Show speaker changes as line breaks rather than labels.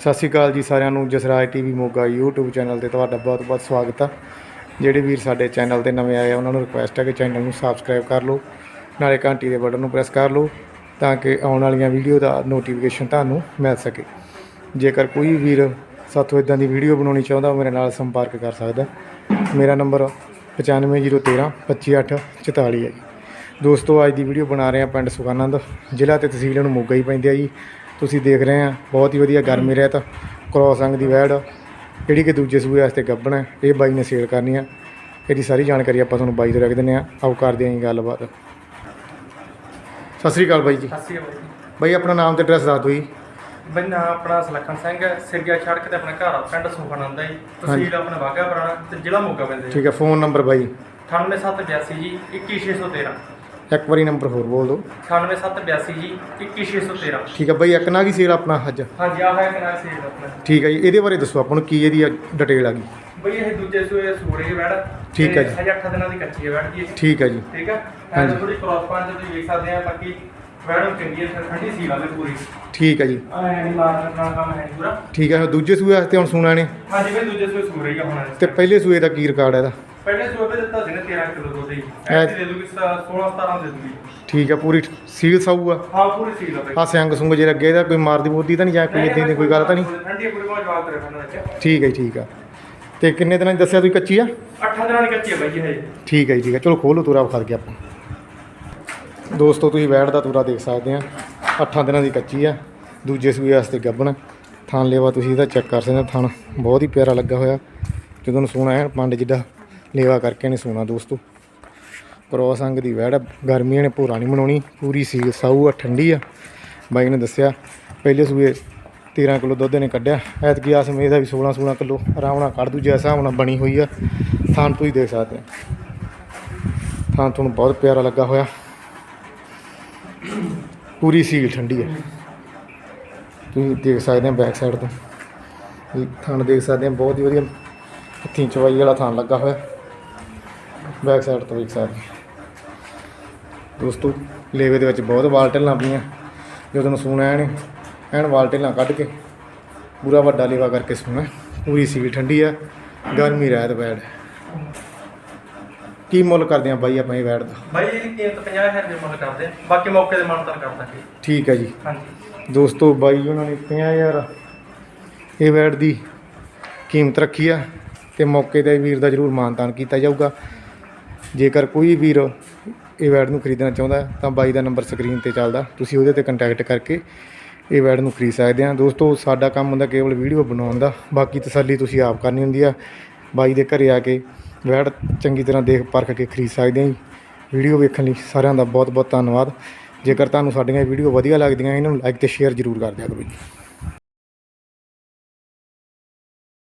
ਸਤਿ ਸ਼੍ਰੀ ਅਕਾਲ ਜੀ ਸਾਰਿਆਂ ਨੂੰ, Jasraj TV Moga YouTube channel ਤੇ ਤੁਹਾਡਾ ਬਹੁਤ-ਬਹੁਤ ਸਵਾਗਤ ਆ। ਜਿਹੜੇ ਵੀਰ ਸਾਡੇ ਚੈਨਲ ਤੇ ਨਵੇਂ ਆਏ ਆ, ਉਹਨਾਂ ਨੂੰ ਰਿਕੁਐਸਟ ਹੈ ਕਿ ਚੈਨਲ ਨੂੰ ਸਬਸਕ੍ਰਾਈਬ ਕਰ ਲਓ, ਨਾਲੇ ਘੰਟੀ ਦੇ ਬਟਨ ਨੂੰ ਪ੍ਰੈਸ ਕਰ ਲਓ, ਤਾਂ ਕਿ ਆਉਣ ਵਾਲੀਆਂ ਵੀਡੀਓ ਦਾ ਨੋਟੀਫਿਕੇਸ਼ਨ ਤੁਹਾਨੂੰ ਮਿਲ ਸਕੇ। ਜੇਕਰ ਕੋਈ ਵੀਰ ਸਾਥੋਂ ਇਦਾਂ ਦੀ ਵੀਡੀਓ ਬਣਾਉਣੀ ਚਾਹੁੰਦਾ, ਉਹ ਮੇਰੇ ਨਾਲ ਸੰਪਰਕ ਕਰ ਸਕਦਾ। ਮੇਰਾ ਨੰਬਰ 95013 25844 ਹੈ ਜੀ। ਦੋਸਤੋ, ਅੱਜ ਦੀ ਵੀਡੀਓ ਬਣਾ ਰਹੇ ਹਾਂ ਪਿੰਡ ਸੁਖਾਨੰਦ, ਜ਼ਿਲ੍ਹਾ ਤੇ ਤਹਿਸੀਲ ਨੂੰ ਮੋਗਾ ਹੀ ਪੈਂਦੇ ਆ ਜੀ। ਤੁਸੀਂ ਦੇਖ ਰਹੇ ਆ ਬਹੁਤ ਹੀ ਵਧੀਆ ਗਰਮੀ ਰਹਿਤ ਕ੍ਰੋਸ ਅੰਗ ਦੀ ਵੈੜ ਜਿਹੜੀ ਕਿ ਦੂਜੇ ਸੂਏ ਵਾਸਤੇ ਗੱਭਣ ਹੈ ਇਹ ਬਾਈ ਨੇ ਸੇਲ ਕਰਨੀ ਆ। ਇਹਦੀ ਸਾਰੀ ਜਾਣਕਾਰੀ ਆਪਾਂ ਤੁਹਾਨੂੰ ਬਾਈ ਤੋਂ ਰੱਖ ਦਿੰਦੇ ਆ। ਆਓ ਕਰਦੇ ਆਂ ਜੀ ਗੱਲਬਾਤ। ਸਤਿ ਸ੍ਰੀ ਅਕਾਲ ਬਾਈ ਜੀ।
ਸਤਿ ਸ਼੍ਰੀ ਅਕਾਲ
ਬਾਈ ਆਪਣਾ ਨਾਮ ਤੇ ਐਡਰੈਸ ਦੱਸ ਦਿਓ ਜੀ।
ਬਈ ਨਾਂ ਆਪਣਾ ਸਲੱਖਣ ਸਿੰਘ ਹੈ। ਸਿਰਗਿਆ ਸੜਕ ਤੇ ਆਪਣਾ ਘਰ ਆ ਪਿੰਡ ਸੁਖਾਨੰਦ ਜੀ। ਤਹਿਸੀਲ ਆਪਣਾ ਬਾਗਾ ਪੁਰਾਣਾ ਤੇ ਜ਼ਿਲ੍ਹਾ ਮੋਗਾ ਪੈਂਦਾ ਜੀ
ਠੀਕ ਹੈ ਫੋਨ ਨੰਬਰ ਬਾਈ।
98782 ਜੀ 21613
ਇੱਕ ਵਾਰੀ ਨੰਬਰ ਹੋਰ ਬੋਲ ਦਿਓ।
98782 ਜੀ 21613
ਠੀਕ ਹੈ ਬਾਈ ਇੱਕ ਨਾ ਕੀ ਸੇਲ ਆਪਣਾ ਅੱਜ?
ਹਾਂਜੀ ਆਹ ਹੈ ਕਿਨਾਰ ਸੇਲ ਆਪਣਾ।
ਠੀਕ ਹੈ ਜੀ ਇਹਦੇ ਬਾਰੇ ਦੱਸੋ ਆਪਾਂ ਨੂੰ ਕੀ ਇਹਦੀ ਡਿਟੇਲ ਆ ਗਈ।
ਬਈ ਇਹ ਦੂਜੇ ਸੂਏ ਦੀ ਵੜ
ਠੀਕ ਹੈ ਜੀ।
ਹਜੇ 8 ਦਿਨਾਂ ਦੀ ਕੱਚੀ ਹੈ ਵੜ ਜੀ ਇਹ।
ਠੀਕ ਹੈ ਜੀ।
ਠੀਕ ਹੈ?
ਹਾਂਜੀ।
ਐਂ ਥੋੜੀ ਕ੍ਰਾਸ ਪੰਜ ਤੁਸੀਂ ਵੇਖ ਸਕਦੇ ਆ ਬਾਕੀ ਵੜ ਚੰਗੀ ਹੈ ਠੰਡੀ ਸੀ ਵਾਲੇ ਪੂਰੀ।
ਠੀਕ ਹੈ ਜੀ।
ਆ ਹੈ ਨਹੀਂ ਮਾਰ ਨਾਲ ਕੰਮ ਹੈ ਨੀ ਪੂਰਾ।
ਠੀਕ ਹੈ ਦੂਜੇ ਸੂਏ ਵਾਸਤੇ ਹੁਣ ਸੁਣਾ ਨੇ
ਹਾਂਜੀ ਬਈ ਦੂਜੇ ਸੂਏ ਸੂੜੇ ਹੀ ਆ ਹੁਣ।
ਤੇ ਪਹਿਲੇ ਸੂਏ ਦਾ ਕੀ ਰਿਕਾਰਡ ਹੈ ਇਹਦਾ?
ਪਹਿਲੇ ਸੂਏ ਤੇ ਦਿੱਤਾ ਸੀ ਨਾ 13 ਕਿਲੋ ਦੁੱਧ ਹੀ
ਐ-
ਐਤੀ ਦੇ ਦੂਗੀ 16 17 ਦੇ ਦੂਗੀ।
ਠੀਕ ਹੈ ਪੂਰੀ ਸੀਲ ਸਾਊ ਆ।
ਹਾਂ ਪੂਰੀ ਸੀਲ ਆ ਬਈ
ਆ ਸਿੰਗ ਸੁੰਗ ਜੇ ਲੱਗੇ ਇਹਦਾ ਕੋਈ ਮਾਰਦੀ ਮੋਦੀ ਤਾਂ ਨਹੀਂ ਜਾਂ ਕੋਈ ਇਦਾਂ ਦੀ ਕੋਈ ਗੱਲ ਤਾਂ ਨਹੀਂ?
ਠੰਡੀ ਪੂਰੀ ਬਹੁਤ ਜਵਾਬ ਕਰੇ ਮੈਨੂੰ ਵਿੱਚ।
ਠੀਕ ਹੈ ਠੀਕ ਆ। ਤੇ ਕਿੰਨੇ ਦਿਨਾਂ ਦੀ ਦੱਸਿਆ ਤੁਸੀਂ ਕੱਚੀ ਆ?
8 ਦਿਨਾਂ ਦੀ ਕੱਚੀ ਹੈ ਬਾਈ ਇਹ।
ਠੀਕ ਹੈ ਜੀ ਠੀਕ ਹੈ ਚਲੋ ਖੋਲੋ ਤੁਰਾ ਵਿਖਾ ਕੇ ਆਪਾਂ। ਦੋਸਤੋ ਤੁਸੀਂ ਵੈੜ ਦਾ ਤੁਰਾ ਦੇਖ ਸਕਦੇ ਆ। ਅੱਠਾਂ ਦਿਨਾਂ ਦੀ ਕੱਚੀ ਆ। ਦੂਜੇ ਸੂਏ ਵਾਸਤੇ ਗੱਭਣ ਥਣ ਲੇਵਾ ਤੁਸੀਂ ਇਹਦਾ ਚੈੱਕ ਕਰ ਸਕਦੇ ਆ ਥਣ ਬਹੁਤ ਹੀ ਪਿਆਰਾ ਲੱਗਾ ਹੋਇਆ। ਜਦੋਂ ਨੂੰ ਸੋਨਾ ਹੈ ਪੰਡ ਜਿੱਡਾ ਲੇਵਾ ਕਰਕੇ ਨੇ ਸੋਨਾ ਦੋਸਤੋ। ਕ੍ਰੋਸ ਅੰਗ ਦੀ ਵੈੜ, ਗਰਮੀਆਂ ਨੇ ਭੋਰਾ ਨਹੀਂ ਮਨਾਉਣੀ, ਪੂਰੀ ਸੀਲ ਸਾਊ ਆ, ਠੰਡੀ ਆ। ਬਾਈ ਨੇ ਦੱਸਿਆ, ਪਹਿਲੇ ਸੂਏ 13 ਕਿਲੋ ਦੁੱਧ ਨੇ ਕੱਢਿਆ, ਐਤਕੀ ਆਸ ਮੇਂ ਦਾ ਵੀ 16 16 ਕਿਲੋ ਆਰਾਮ ਨਾਲ ਕੱਢ ਦੂ ਜਿਸ ਹਿਸਾਬ ਨਾਲ ਬਣੀ ਹੋਈ ਆ ਥਣ ਤੁਸੀਂ ਦੇਖ ਸਕਦੇ ਆ। ਥਾਂ ਤੁਹਾਨੂੰ ਬਹੁਤ ਪਿਆਰਾ ਲੱਗਾ ਹੋਇਆ। ਪੂਰੀ ਸੀਲ ਠੰਡੀ ਹੈ ਤੁਸੀਂ ਦੇਖ ਸਕਦੇ ਆ ਬੈਕ ਸਾਈਡ ਤੋਂ। ਇਹ ਥਾਂ ਦੇਖ ਸਕਦੇ ਆ, ਬਹੁਤ ਹੀ ਵਧੀਆ ਹੱਥੀਂ ਚਵਾਈ ਵਾਲਾ ਥਾਂ ਲੱਗਾ ਹੋਇਆ। ਬੈਕ ਸਾਈਡ ਤੋਂ ਸਕਦੇ ਆ। ਦੋਸਤੋ ਲੇਵੇ ਦੇ ਵਿੱਚ ਬਹੁਤ ਵਾਲ ਢਿੱਲਾਂ ਪਈਆਂ ਜਦੋਂ ਨੂੰ ਸੂਣਾ ਐਨ ਐਨ ਵਾਲ ਢਿੱਲਾਂ ਕੱਢ ਕੇ ਪੂਰਾ ਵੱਡਾ ਲੇਵਾ ਕਰਕੇ ਸੂਣਾ ਪੂਰੀ ਸੀਲ ਠੰਡੀ ਆ ਗਰਮੀ ਰਹਿਤ ਬੈੜ ਕੀ ਮੁੱਲ ਕਰਦੇ ਆ ਬਾਈ ਆਪਾਂ ਇਹ ਵੈੜ ਦਾ?
ਬਾਈ ਇਹਦੀ ਕੀਮਤ 50000 ਰੁਪਏ ਮੁੱਲ ਕਰਦੇ। ਆ ਬਾਕੀ ਮੌਕੇ ਤੇ ਮਾਨਤਾਨ ਕਰ ਦਾਂਗੇ।
ਠੀਕ ਹੈ ਜੀ।
ਹਾਂਜੀ।
ਦੋਸਤੋ ਬਾਈ ਉਹਨਾਂ ਨੇ 50000 ਇਹ ਵੈੜ ਦੀ ਕੀਮਤ ਰੱਖੀ ਆ ਤੇ ਮੌਕੇ ਤੇ ਵੀਰ ਦਾ ਜ਼ਰੂਰ ਮਾਨਤਾਨ ਕੀਤਾ ਜਾਊਗਾ। ਜੇਕਰ ਕੋਈ ਵੀਰ ਇਹ ਵੈਡ ਨੂੰ ਖਰੀਦਣਾ ਚਾਹੁੰਦਾ ਤਾਂ ਬਾਈ ਦਾ ਨੰਬਰ ਸਕਰੀਨ ਤੇ ਚੱਲਦਾ। ਤੁਸੀਂ ਉਹਦੇ ਤੇ ਕੰਟੈਕਟ ਕਰਕੇ ਇਹ ਵੈਡ ਨੂੰ ਖਰੀਦ ਸਕਦੇ ਆ ਦੋਸਤੋ, ਸਾਡਾ ਕੰਮ ਹੁੰਦਾ ਕੇਵਲ ਵੀਡੀਓ ਬਣਾਉਣ ਦਾ। ਬਾਕੀ ਤਸੱਲੀ ਤੁਸੀਂ ਆਪ ਕਰਨੀ ਹੁੰਦੀ ਆ। ਬਾਈ ਦੇ ਘਰੇ ਆ ਕੇ ਵੈਡ ਚੰਗੀ ਤਰ੍ਹਾਂ ਦੇਖ ਪਰਖ ਕੇ ਖਰੀਦ ਸਕਦੇ ਆ ਜੀ। ਵੀਡੀਓ ਵੇਖਣ ਲਈ ਸਾਰਿਆਂ ਦਾ ਬਹੁਤ ਬਹੁਤ ਧੰਨਵਾਦ। ਜੇਕਰ ਤੁਹਾਨੂੰ ਸਾਡੀਆਂ ਵੀਡੀਓ ਵਧੀਆ ਲੱਗਦੀਆਂ, ਇਹਨਾਂ ਨੂੰ ਲਾਈਕ ਤੇ ਸ਼ੇਅਰ ਜ਼ਰੂਰ ਕਰ ਦਿਆ ਕਰੋ ਜੀ।